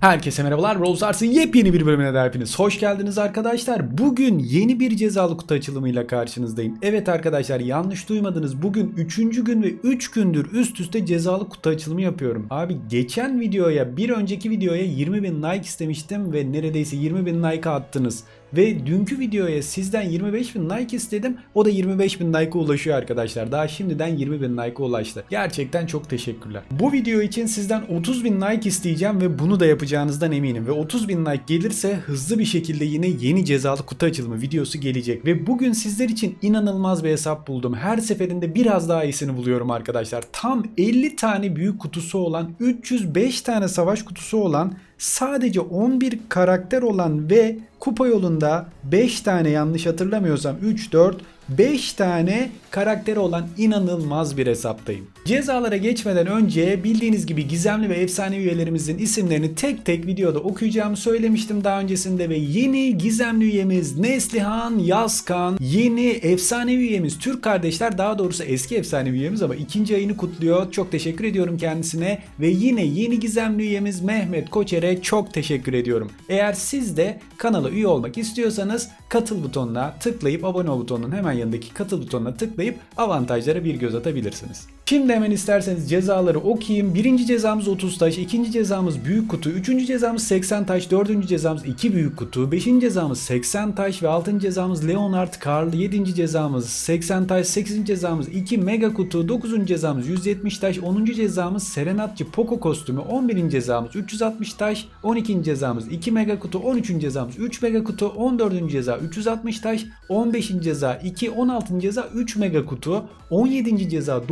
Herkese merhabalar. Brawl Stars'ın yepyeni bir bölümüne de hepiniz hoş geldiniz arkadaşlar. Bugün yeni bir cezalı kutu açılımıyla karşınızdayım. Evet arkadaşlar yanlış duymadınız. Bugün 3. gün ve 3 gündür üst üste cezalı kutu açılımı yapıyorum. Abi geçen videoya bir önceki videoya 20.000 like istemiştim ve neredeyse 20.000 like attınız. Ve dünkü videoya sizden 25.000 like istedim. O da 25.000 like'a ulaşıyor arkadaşlar. Daha şimdiden 20.000 like'a ulaştı. Gerçekten çok teşekkürler. Bu video için sizden 30.000 like isteyeceğim ve bunu da yapacağınızdan eminim. Ve 30.000 like gelirse hızlı bir şekilde yine yeni cezalı kutu açılımı videosu gelecek. Ve bugün sizler için inanılmaz bir hesap buldum. Her seferinde biraz daha iyisini buluyorum arkadaşlar. Tam 50 tane büyük kutusu olan, 305 tane savaş kutusu olan sadece 11 karakter olan ve kupa yolunda 5 tane yanlış hatırlamıyorsam 3 4 5 tane karakteri olan inanılmaz bir hesaptayım. Cezalara geçmeden önce bildiğiniz gibi gizemli ve efsane üyelerimizin isimlerini tek tek videoda okuyacağımı söylemiştim daha öncesinde ve yeni gizemli üyemiz Neslihan Yazkan, yeni efsane üyemiz Türk kardeşler daha doğrusu eski efsane üyemiz ama ikinci ayını kutluyor. Çok teşekkür ediyorum kendisine ve yine yeni gizemli üyemiz Mehmet Koçer'e çok teşekkür ediyorum. Eğer siz de kanala üye olmak istiyorsanız katıl butonuna tıklayıp abone ol butonunun hemen yanındaki katıl butonuna tıklayıp avantajlara bir göz atabilirsiniz. Şimdi hemen isterseniz cezaları okuyayım. Birinci cezamız 30 taş, ikinci cezamız büyük kutu, üçüncü cezamız 80 taş, dördüncü cezamız 2 büyük kutu, beşinci cezamız 80 taş ve altıncı cezamız Leonard Karl, yedinci cezamız 80 taş, sekizinci cezamız 2 mega kutu, dokuzuncu cezamız 170 taş, onuncu cezamız Serenatçı Poco kostümü, 11. cezamız 360 taş, 12. cezamız 2 mega kutu, 13. cezamız 3 mega kutu, 14. ceza 360 taş, 15. ceza 2, 16. ceza 3 mega kutu, 17. ceza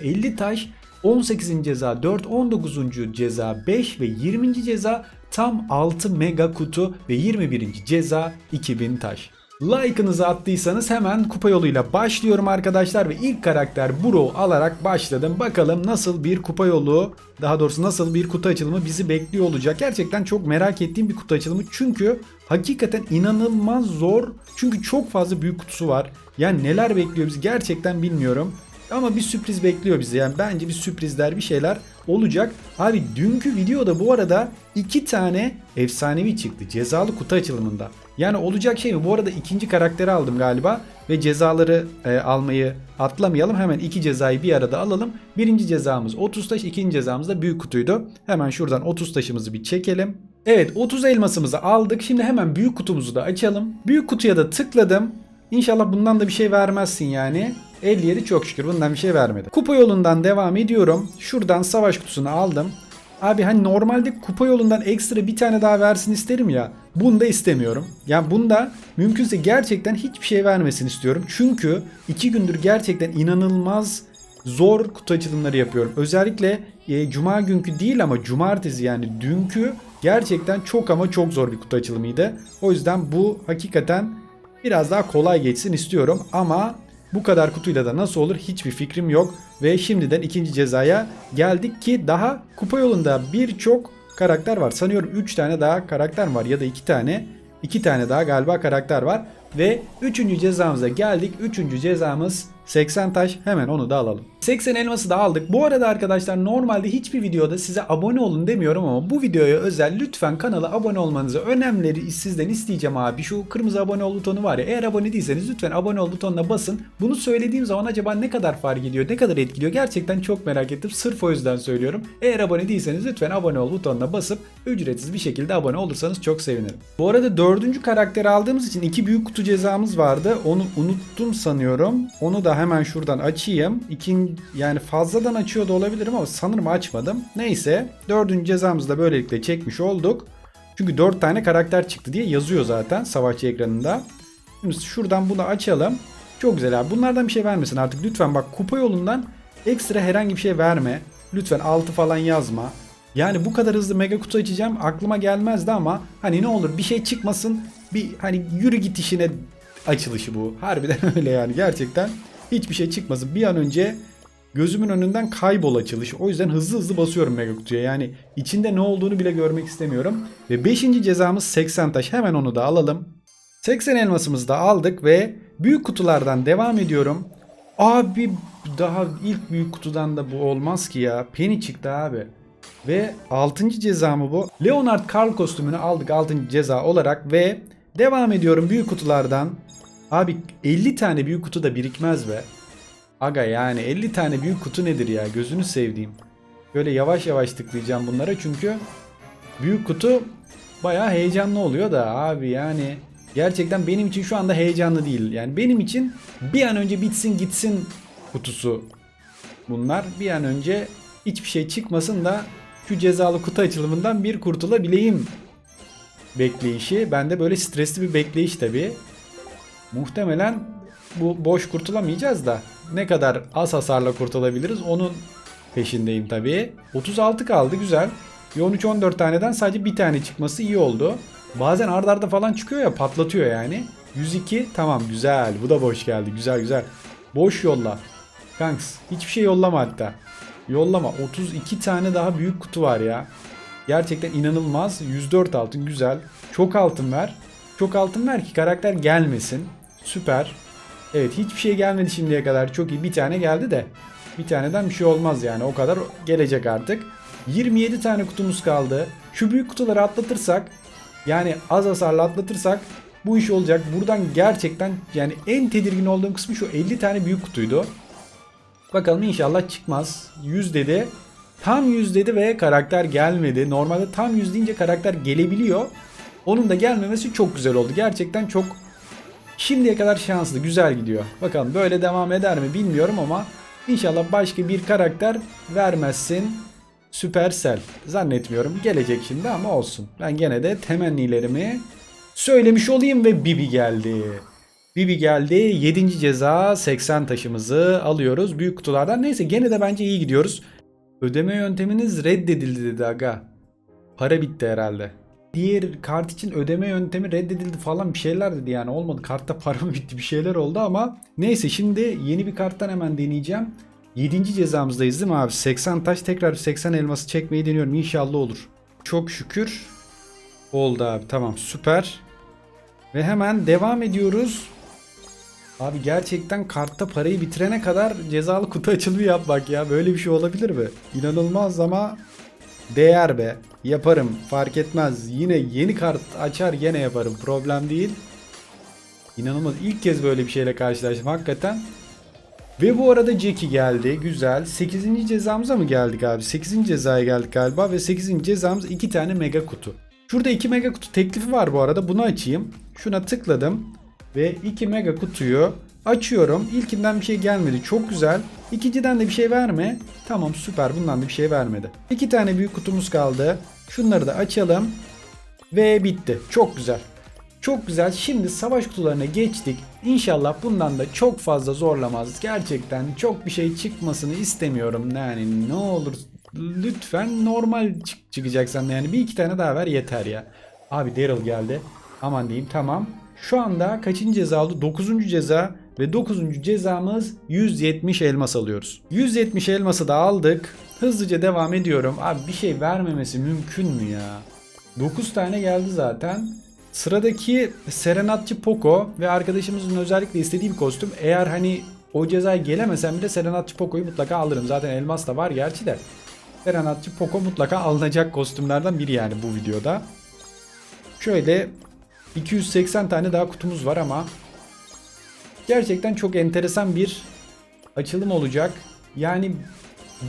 950 taş, 18. ceza 4, 19. ceza 5 ve 20. ceza tam 6 mega kutu ve 21. ceza 2000 taş. Like'ınızı attıysanız hemen kupa yoluyla başlıyorum arkadaşlar ve ilk karakter Bro alarak başladım. Bakalım nasıl bir kupa yolu daha doğrusu nasıl bir kutu açılımı bizi bekliyor olacak. Gerçekten çok merak ettiğim bir kutu açılımı çünkü hakikaten inanılmaz zor. Çünkü çok fazla büyük kutusu var. Yani neler bekliyor bizi gerçekten bilmiyorum. Ama bir sürpriz bekliyor bizi. Yani bence bir sürprizler bir şeyler olacak. Abi dünkü videoda bu arada iki tane efsanevi çıktı cezalı kutu açılımında. Yani olacak şey mi? Bu arada ikinci karakteri aldım galiba ve cezaları e, almayı atlamayalım. Hemen iki cezayı bir arada alalım. Birinci cezamız 30 taş, ikinci cezamız da büyük kutuydu. Hemen şuradan 30 taşımızı bir çekelim. Evet 30 elmasımızı aldık. Şimdi hemen büyük kutumuzu da açalım. Büyük kutuya da tıkladım. İnşallah bundan da bir şey vermezsin yani. 57 çok şükür bundan bir şey vermedi. Kupa yolundan devam ediyorum. Şuradan savaş kutusunu aldım. Abi hani normalde kupa yolundan ekstra bir tane daha versin isterim ya. Bunu da istemiyorum. Yani bunda mümkünse gerçekten hiçbir şey vermesin istiyorum. Çünkü iki gündür gerçekten inanılmaz zor kutu açılımları yapıyorum. Özellikle e, cuma günkü değil ama cumartesi yani dünkü gerçekten çok ama çok zor bir kutu açılımıydı. O yüzden bu hakikaten biraz daha kolay geçsin istiyorum ama bu kadar kutuyla da nasıl olur hiçbir fikrim yok. Ve şimdiden ikinci cezaya geldik ki daha kupa yolunda birçok karakter var. Sanıyorum 3 tane daha karakter var ya da 2 tane. 2 tane daha galiba karakter var. Ve 3. cezamıza geldik. 3. cezamız 80 taş. Hemen onu da alalım. 80 elması da aldık. Bu arada arkadaşlar normalde hiçbir videoda size abone olun demiyorum ama bu videoya özel lütfen kanala abone olmanızı önemleri sizden isteyeceğim abi. Şu kırmızı abone ol butonu var ya eğer abone değilseniz lütfen abone ol butonuna basın. Bunu söylediğim zaman acaba ne kadar fark ediyor, ne kadar etkiliyor gerçekten çok merak ettim. Sırf o yüzden söylüyorum. Eğer abone değilseniz lütfen abone ol butonuna basıp ücretsiz bir şekilde abone olursanız çok sevinirim. Bu arada dördüncü karakteri aldığımız için iki büyük kutu cezamız vardı. Onu unuttum sanıyorum. Onu da hemen şuradan açayım. İkin, yani fazladan açıyor da olabilirim ama sanırım açmadım. Neyse dördüncü cezamızı da böylelikle çekmiş olduk. Çünkü 4 tane karakter çıktı diye yazıyor zaten savaşçı ekranında. Şimdi şuradan bunu açalım. Çok güzel abi. Bunlardan bir şey vermesin artık. Lütfen bak kupa yolundan ekstra herhangi bir şey verme. Lütfen 6 falan yazma. Yani bu kadar hızlı mega kutu açacağım aklıma gelmezdi ama hani ne olur bir şey çıkmasın. Bir hani yürü git işine açılışı bu. Harbiden öyle yani gerçekten hiçbir şey çıkmasın. Bir an önce gözümün önünden kaybol açılış. O yüzden hızlı hızlı basıyorum mega kutuya. Yani içinde ne olduğunu bile görmek istemiyorum. Ve 5. cezamız 80 taş. Hemen onu da alalım. 80 elmasımızı da aldık ve büyük kutulardan devam ediyorum. Abi daha ilk büyük kutudan da bu olmaz ki ya. Penny çıktı abi. Ve 6. ceza mı bu? Leonard Karl kostümünü aldık 6. ceza olarak ve devam ediyorum büyük kutulardan. Abi 50 tane büyük kutu da birikmez be. Aga yani 50 tane büyük kutu nedir ya gözünü sevdiğim. Böyle yavaş yavaş tıklayacağım bunlara çünkü büyük kutu bayağı heyecanlı oluyor da abi yani gerçekten benim için şu anda heyecanlı değil. Yani benim için bir an önce bitsin gitsin kutusu bunlar. Bir an önce hiçbir şey çıkmasın da şu cezalı kutu açılımından bir kurtulabileyim bekleyişi. Bende böyle stresli bir bekleyiş tabii. Muhtemelen bu boş kurtulamayacağız da ne kadar az hasarla kurtulabiliriz onun peşindeyim tabii. 36 kaldı güzel. Bir 13-14 taneden sadece bir tane çıkması iyi oldu. Bazen ardarda arda falan çıkıyor ya patlatıyor yani. 102 tamam güzel bu da boş geldi güzel güzel. Boş yolla. Kanks hiçbir şey yollama hatta. Yollama 32 tane daha büyük kutu var ya. Gerçekten inanılmaz. 104 altın güzel. Çok altın ver. Çok altın ver ki karakter gelmesin. Süper. Evet hiçbir şey gelmedi şimdiye kadar. Çok iyi. Bir tane geldi de. Bir taneden bir şey olmaz yani. O kadar gelecek artık. 27 tane kutumuz kaldı. Şu büyük kutuları atlatırsak yani az hasarla atlatırsak bu iş olacak. Buradan gerçekten yani en tedirgin olduğum kısmı şu 50 tane büyük kutuydu. Bakalım inşallah çıkmaz. 100 dedi. Tam 100 dedi ve karakter gelmedi. Normalde tam 100 deyince karakter gelebiliyor. Onun da gelmemesi çok güzel oldu. Gerçekten çok şimdiye kadar şanslı, güzel gidiyor. Bakalım böyle devam eder mi bilmiyorum ama inşallah başka bir karakter vermezsin. Supercell. Zannetmiyorum gelecek şimdi ama olsun. Ben gene de temennilerimi söylemiş olayım ve Bibi geldi. Bibi geldi. 7. ceza 80 taşımızı alıyoruz. Büyük kutulardan. Neyse gene de bence iyi gidiyoruz. Ödeme yönteminiz reddedildi dedi aga. Para bitti herhalde. Diğer kart için ödeme yöntemi reddedildi falan bir şeyler dedi yani olmadı. Kartta para mı bitti bir şeyler oldu ama neyse şimdi yeni bir karttan hemen deneyeceğim. 7. cezamızdayız değil mi abi? 80 taş tekrar 80 elması çekmeyi deniyorum. İnşallah olur. Çok şükür oldu abi. Tamam süper. Ve hemen devam ediyoruz. Abi gerçekten kartta parayı bitirene kadar cezalı kutu açılımı yapmak ya. Böyle bir şey olabilir mi? İnanılmaz ama değer be. Yaparım fark etmez. Yine yeni kart açar gene yaparım. Problem değil. İnanılmaz. İlk kez böyle bir şeyle karşılaştım hakikaten. Ve bu arada Jackie geldi. Güzel. 8. cezamıza mı geldik abi? 8. cezaya geldik galiba. Ve 8. cezamız 2 tane mega kutu. Şurada 2 mega kutu teklifi var bu arada. Bunu açayım. Şuna tıkladım. Ve 2 mega kutuyu açıyorum. İlkinden bir şey gelmedi. Çok güzel. İkinciden de bir şey verme. Tamam süper. Bundan da bir şey vermedi. 2 tane büyük kutumuz kaldı. Şunları da açalım. Ve bitti. Çok güzel. Çok güzel. Şimdi savaş kutularına geçtik. İnşallah bundan da çok fazla zorlamaz. Gerçekten çok bir şey çıkmasını istemiyorum. Yani ne olur lütfen normal çık çıkacaksan yani bir iki tane daha ver yeter ya. Abi Daryl geldi. Aman diyeyim tamam. Şu anda kaçıncı ceza oldu? 9. ceza ve 9. cezamız 170 elmas alıyoruz. 170 elması da aldık. Hızlıca devam ediyorum. Abi bir şey vermemesi mümkün mü ya? 9 tane geldi zaten. Sıradaki Serenatçı Poco ve arkadaşımızın özellikle istediği bir kostüm. Eğer hani o cezaya gelemesem bile Serenatçı Poco'yu mutlaka alırım. Zaten elmas da var gerçi de. Serenatçı Poco mutlaka alınacak kostümlerden biri yani bu videoda. Şöyle 280 tane daha kutumuz var ama gerçekten çok enteresan bir açılım olacak. Yani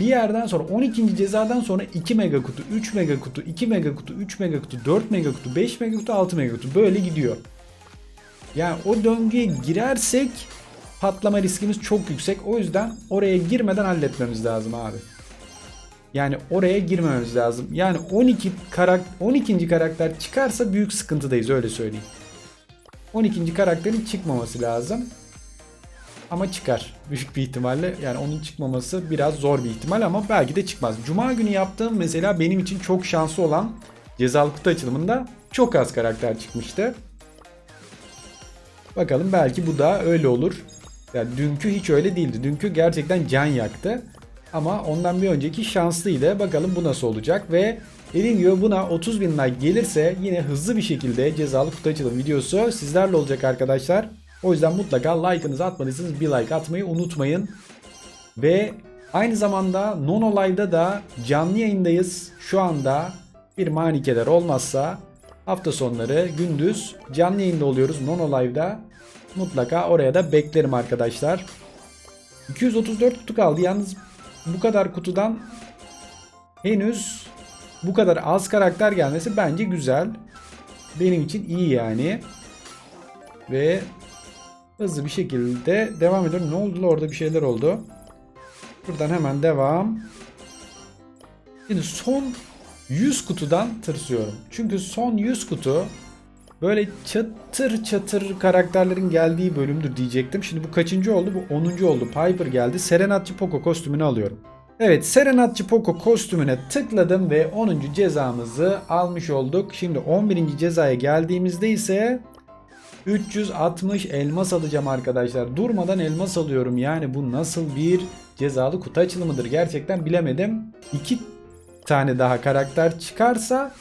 bir yerden sonra 12. cezadan sonra 2 mega kutu, 3 mega kutu, 2 mega kutu, 3 mega kutu, 4 mega kutu, 5 mega kutu, 6 mega kutu böyle gidiyor. Yani o döngüye girersek patlama riskimiz çok yüksek. O yüzden oraya girmeden halletmemiz lazım abi. Yani oraya girmememiz lazım. Yani 12 karakter 12. karakter çıkarsa büyük sıkıntıdayız öyle söyleyeyim. 12. karakterin çıkmaması lazım. Ama çıkar büyük bir ihtimalle. Yani onun çıkmaması biraz zor bir ihtimal ama belki de çıkmaz. Cuma günü yaptığım mesela benim için çok şanslı olan cezalı kutu açılımında çok az karakter çıkmıştı. Bakalım belki bu da öyle olur. Yani dünkü hiç öyle değildi. Dünkü gerçekten can yaktı. Ama ondan bir önceki şanslıydı. Bakalım bu nasıl olacak ve dediğim gibi buna 30 bin like gelirse yine hızlı bir şekilde cezalı kutu açılım videosu sizlerle olacak arkadaşlar. O yüzden mutlaka like'ınızı atmadıysanız bir like atmayı unutmayın. Ve Aynı zamanda Non Live'da da canlı yayındayız. Şu anda bir manikeler olmazsa hafta sonları gündüz canlı yayında oluyoruz Non Live'da. Mutlaka oraya da beklerim arkadaşlar. 234 kutu kaldı. Yalnız bu kadar kutudan henüz bu kadar az karakter gelmesi bence güzel. Benim için iyi yani. Ve hızlı bir şekilde devam ediyorum. Ne oldu orada bir şeyler oldu. Buradan hemen devam. Şimdi son 100 kutudan tırsıyorum. Çünkü son 100 kutu böyle çatır çatır karakterlerin geldiği bölümdür diyecektim. Şimdi bu kaçıncı oldu? Bu 10. oldu. Piper geldi. Serenatçı Poco kostümünü alıyorum. Evet Serenatçı Poco kostümüne tıkladım ve 10. cezamızı almış olduk. Şimdi 11. cezaya geldiğimizde ise 360 elmas alacağım arkadaşlar. Durmadan elmas alıyorum. Yani bu nasıl bir cezalı kutu açılımıdır gerçekten bilemedim. 2 tane daha karakter çıkarsa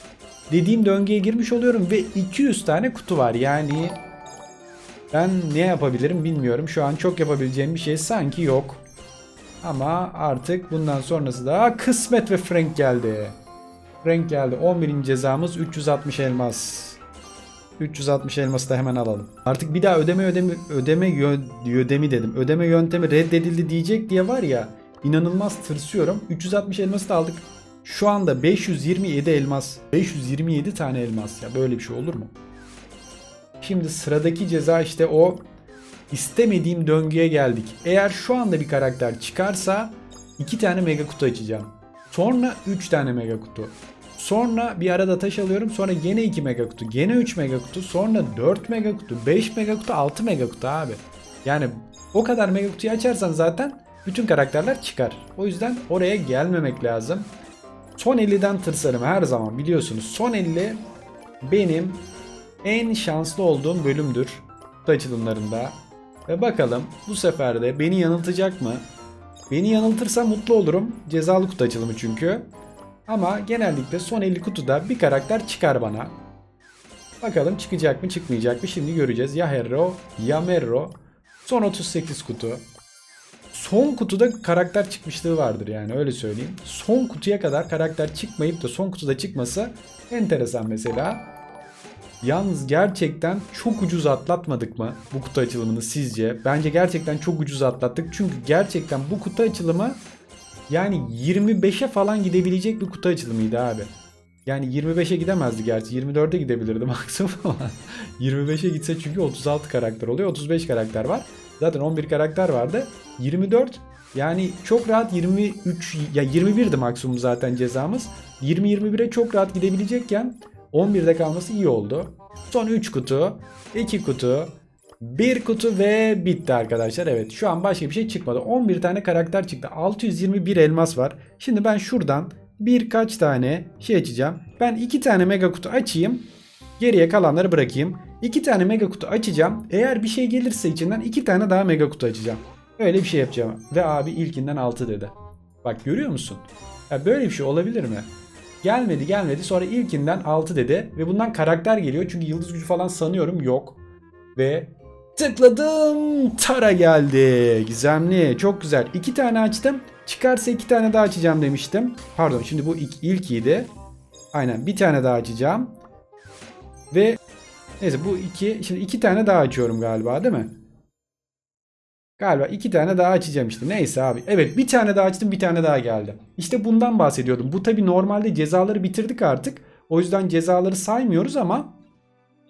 dediğim döngüye girmiş oluyorum ve 200 tane kutu var. Yani ben ne yapabilirim bilmiyorum. Şu an çok yapabileceğim bir şey sanki yok. Ama artık bundan sonrası da kısmet ve Frank geldi. Frank geldi. 11. cezamız 360 elmas. 360 elması da hemen alalım. Artık bir daha ödeme ödeme ödeme yö- ödemi dedim. Ödeme yöntemi reddedildi diyecek diye var ya inanılmaz tırsıyorum. 360 elması da aldık. Şu anda 527 elmas. 527 tane elmas ya böyle bir şey olur mu? Şimdi sıradaki ceza işte o istemediğim döngüye geldik. Eğer şu anda bir karakter çıkarsa 2 tane mega kutu açacağım. Sonra 3 tane mega kutu. Sonra bir arada taş alıyorum. Sonra gene 2 mega kutu. Gene 3 mega kutu. Sonra 4 mega kutu. 5 mega kutu. 6 mega kutu abi. Yani o kadar mega kutuyu açarsan zaten bütün karakterler çıkar. O yüzden oraya gelmemek lazım. Son 50'den tırsarım her zaman biliyorsunuz. Son 50 benim en şanslı olduğum bölümdür. Kutu açılımlarında. Ve bakalım bu sefer de beni yanıltacak mı? Beni yanıltırsa mutlu olurum. Cezalı kutu açılımı çünkü. Ama genellikle son 50 kutuda bir karakter çıkar bana. Bakalım çıkacak mı çıkmayacak mı şimdi göreceğiz. Ya Herro ya Merro. Son 38 kutu. Son kutuda karakter çıkmışlığı vardır yani öyle söyleyeyim. Son kutuya kadar karakter çıkmayıp da son kutuda çıkması enteresan mesela. Yalnız gerçekten çok ucuz atlatmadık mı bu kutu açılımını sizce? Bence gerçekten çok ucuz atlattık. Çünkü gerçekten bu kutu açılımı yani 25'e falan gidebilecek bir kutu açılımıydı abi. Yani 25'e gidemezdi gerçi. 24'e gidebilirdi maksimum ama 25'e gitse çünkü 36 karakter oluyor. 35 karakter var. Zaten 11 karakter vardı. 24 yani çok rahat 23 ya 21'di maksimum zaten cezamız. 20-21'e çok rahat gidebilecekken 11'de kalması iyi oldu. Son 3 kutu, 2 kutu, 1 kutu ve bitti arkadaşlar. Evet şu an başka bir şey çıkmadı. 11 tane karakter çıktı. 621 elmas var. Şimdi ben şuradan birkaç tane şey açacağım. Ben 2 tane mega kutu açayım. Geriye kalanları bırakayım. 2 tane mega kutu açacağım. Eğer bir şey gelirse içinden 2 tane daha mega kutu açacağım. Öyle bir şey yapacağım. Ve abi ilkinden 6 dedi. Bak görüyor musun? Ya böyle bir şey olabilir mi? Gelmedi gelmedi sonra ilkinden 6 dedi. Ve bundan karakter geliyor. Çünkü yıldız gücü falan sanıyorum yok. Ve tıkladım. Tara geldi. Gizemli. Çok güzel. 2 tane açtım. Çıkarsa 2 tane daha açacağım demiştim. Pardon şimdi bu ilk, ilkiydi. Aynen bir tane daha açacağım. Ve neyse bu iki. Şimdi iki tane daha açıyorum galiba değil mi? Galiba iki tane daha açacağım işte. Neyse abi. Evet bir tane daha açtım bir tane daha geldi. İşte bundan bahsediyordum. Bu tabi normalde cezaları bitirdik artık. O yüzden cezaları saymıyoruz ama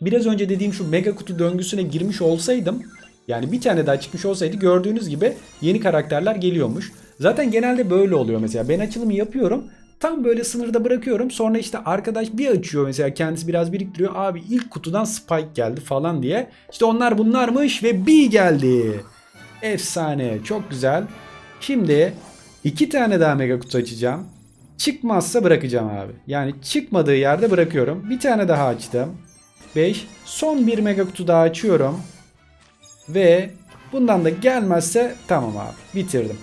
biraz önce dediğim şu mega kutu döngüsüne girmiş olsaydım yani bir tane daha çıkmış olsaydı gördüğünüz gibi yeni karakterler geliyormuş. Zaten genelde böyle oluyor mesela. Ben açılımı yapıyorum. Tam böyle sınırda bırakıyorum. Sonra işte arkadaş bir açıyor mesela kendisi biraz biriktiriyor. Abi ilk kutudan Spike geldi falan diye. İşte onlar bunlarmış ve B geldi. Efsane. Çok güzel. Şimdi iki tane daha mega kutu açacağım. Çıkmazsa bırakacağım abi. Yani çıkmadığı yerde bırakıyorum. Bir tane daha açtım. 5. Son bir mega kutu daha açıyorum. Ve bundan da gelmezse tamam abi. Bitirdim.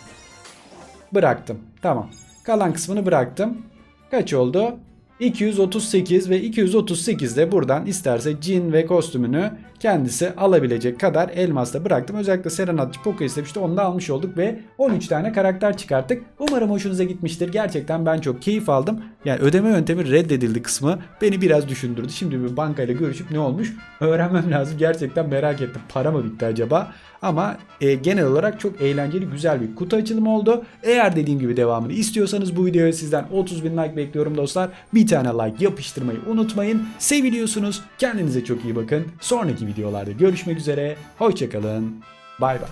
Bıraktım. Tamam. Kalan kısmını bıraktım. Kaç oldu? 238 ve 238 de buradan isterse cin ve kostümünü kendisi alabilecek kadar elmasla bıraktım. Özellikle Serenatçı Poco istemişti. Onu da almış olduk ve 13 tane karakter çıkarttık. Umarım hoşunuza gitmiştir. Gerçekten ben çok keyif aldım. Yani ödeme yöntemi reddedildi kısmı beni biraz düşündürdü. Şimdi bir bankayla görüşüp ne olmuş öğrenmem lazım. Gerçekten merak ettim. Para mı bitti acaba? Ama e, genel olarak çok eğlenceli güzel bir kutu açılımı oldu. Eğer dediğim gibi devamını istiyorsanız bu videoya sizden 30 bin like bekliyorum dostlar. Bir tane like yapıştırmayı unutmayın. Seviliyorsunuz. Kendinize çok iyi bakın. Sonraki videolarda görüşmek üzere. Hoşçakalın. Bay bay.